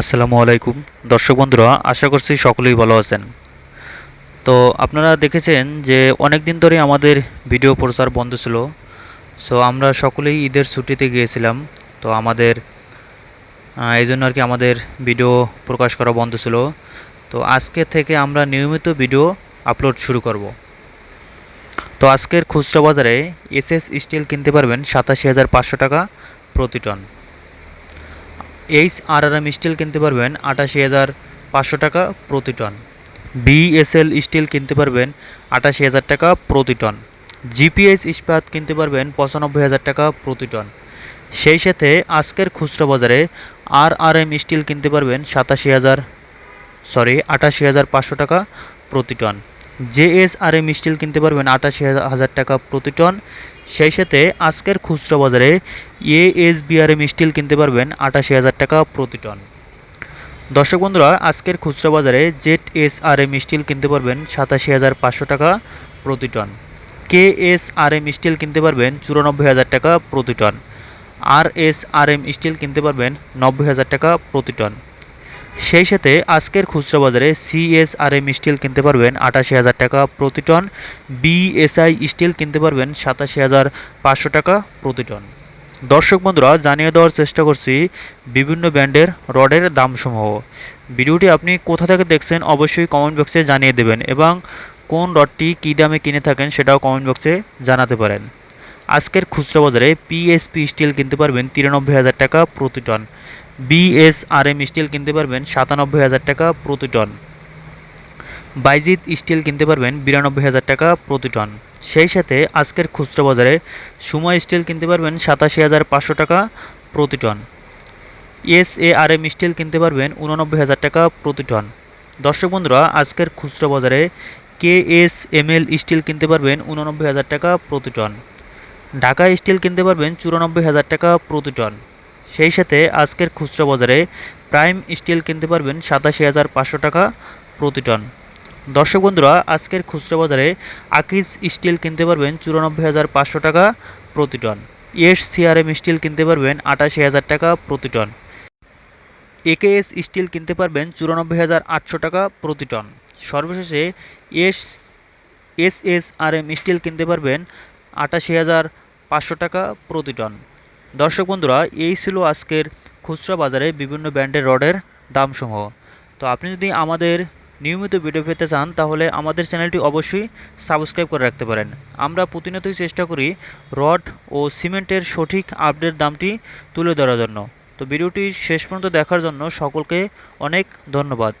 আসসালামু আলাইকুম। দর্শক বন্ধুরা, আশা করছি সকলেই ভালো আছেন। তো আপনারা দেখেছেন যে অনেক দিন ধরে আমাদের ভিডিও প্রচার বন্ধ ছিল। সো আমরা সকলেই ঈদের ছুটিতে গিয়েছিলাম। তো আমাদের এই জন্য আর কি আমাদের ভিডিও প্রকাশ করা বন্ধ ছিল। তো আজকে থেকে আমরা নিয়মিত ভিডিও আপলোড শুরু করব। তো আজকের খুচরা বাজারে এসএস স্টিল কিনতে পারবেন সাতাশি হাজার পাঁচশো টাকা প্রতি ton. H R R M steel কিনতে পারবেন আটাশি হাজার পাঁচশো টাকা প্রতি টন। বিএসএল স্টিল কিনতে পারবেন আটাশি হাজার টাকা প্রতি টন। জিপিএস ইস্পাত কিনতে পারবেন পঁচানব্বই হাজার টাকা প্রতি টন। সেই সাথে আজকের খুচরা বাজারে আর আর এম স্টিল কিনতে পারবেন সাতাশি হাজার, সরি, আটাশি হাজার পাঁচশো টাকা প্রতি ton. JS R M steel কিনতে পারবেন আটাশি হাজার টাকা প্রতি টন। সেই সাথে আজকের খুচরা বাজারে এএসবিআরএম স্টিল কিনতে পারবেন আটাশি হাজার টাকা প্রতি টন। দর্শক বন্ধুরা, আজকের খুচরা বাজারে Z S R M steel কিনতে পারবেন সাতাশি হাজার পাঁচশো টাকা প্রতি ton. K S R M steel কিনতে পারবেন চুরানব্বই হাজার টাকা প্রতি ton. R S R M steel কিনতে পারবেন নব্বই হাজার টাকা প্রতি টন। সেই সাথে আজকের খুচরা বাজারে সিএসআরএম স্টিল কিনতে পারবেন আটাশি হাজার টাকা প্রতি টন বিএসআই স্টিল কিনতে পারবেন সাতাশি হাজার পাঁচশো টাকা প্রতি টন। দর্শক বন্ধুরা, জানিয়ে দেওয়ার চেষ্টা করছি বিভিন্ন ব্র্যান্ডের রডের দামসমূহ। ভিডিওটি আপনি কোথা থেকে দেখছেন অবশ্যই কমেন্ট বক্সে জানিয়ে দেবেন এবং কোন রডটি কী দামে কিনে থাকেন সেটাও কমেন্ট বক্সে জানাতে পারেন। আজকের খুচরা বাজারে পিএসপি স্টিল কিনতে পারবেন তিরানব্বই হাজার টাকা প্রতি টন। বিএসআরএম স্টিল কিনতে পারবেন সাতানব্বই হাজার টাকা প্রতি টন। বাইজিৎ স্টিল কিনতে পারবেন বিরানব্বই হাজার টাকা প্রতি টন। সেই সাথে আজকের খুচরা বাজারে সুমা স্টিল কিনতে পারবেন সাতাশি হাজার পাঁচশো টাকা প্রতি ton. S A R M steel কিনতে পারবেন উননব্বই হাজার টাকা প্রতি টন। দর্শক বন্ধুরা, আজকের খুচরা বাজারে K S M L steel কিনতে পারবেন উননব্বই হাজার টাকা প্রতি টন। ঢাকা স্টিল কিনতে পারবেন চুরানব্বই হাজার টাকা প্রতি টন। সেই সাথে আজকের খুচরা বাজারে প্রাইম স্টিল কিনতে পারবেন সাতাশি হাজার পাঁচশো টাকা প্রতি টন। দর্শক বন্ধুরা, আজকের খুচরা বাজারে আকিজ স্টিল কিনতে পারবেন চুরানব্বই হাজার পাঁচশো টাকা প্রতি টন। এস সিআরএম স্টিল কিনতে পারবেন আটাশি হাজার টাকা প্রতি টন। একেএস স্টিল কিনতে পারবেন চুরানব্বই হাজার আটশো টাকা প্রতি টন। সর্বশেষে S S S R M steel কিনতে পারবেন আটাশি হাজার পাঁচশো টাকা প্রতি টন। দর্শক বন্ধুরা, এই ছিল আজকের খুচরা বাজারে বিভিন্ন ব্র্যান্ডের রডের দামসমূহ। তো আপনি যদি আমাদের নিয়মিত ভিডিও পেতে চান, তাহলে আমাদের চ্যানেলটি অবশ্যই সাবস্ক্রাইব করে রাখতে পারেন। আমরা প্রতিনিয়তই চেষ্টা করি রড ও সিমেন্টের সঠিক আপডেট দামটি তুলে ধরার জন্য। তো ভিডিওটি শেষ পর্যন্ত দেখার জন্য সকলকে অনেক ধন্যবাদ।